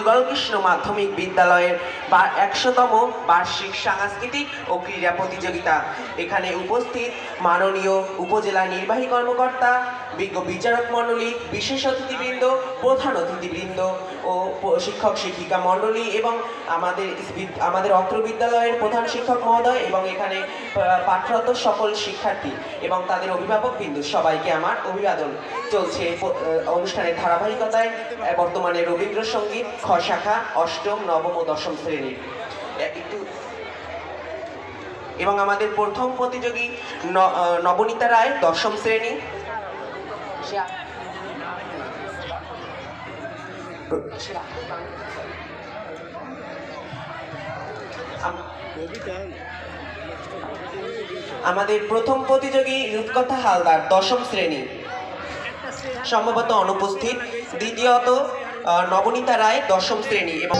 যুগল কৃষ্ণ মাধ্যমিক বিদ্যালয়ের বা একশোতম বার্ষিক সাংস্কৃতিক ও ক্রীড়া প্রতিযোগিতা। এখানে উপস্থিত মাননীয় উপজেলা নির্বাহী কর্মকর্তা, বিজ্ঞ বিচারক মণ্ডলী, বিশেষ অতিথিবৃন্দ, প্রধান অতিথিবৃন্দ ও শিক্ষক শিক্ষিকা মণ্ডলী এবং আমাদের আমাদের অত্র বিদ্যালয়ের প্রধান শিক্ষক মহোদয় এবং এখানে পাঠরত সকল শিক্ষার্থী এবং তাদের অভিভাবক বিন্দু সবাইকে আমার অভিবাদন। চলছে অনুষ্ঠানের ধারাবাহিকতায় বর্তমানে রবীন্দ্রসঙ্গীত শাখা অষ্টম নবম ও দশম শ্রেণির আহ, একটু। এবং আমাদের প্রথম প্রতিযোগী নবনীতা রায় দশম শ্রেণি। আমাদের প্রথম প্রতিযোগী রূপকথা হালদার দশম শ্রেণি। সম্ভবত অনুপস্থিত। দ্বিতীয়ত নবনীতা রায় দশম শ্রেণি এবং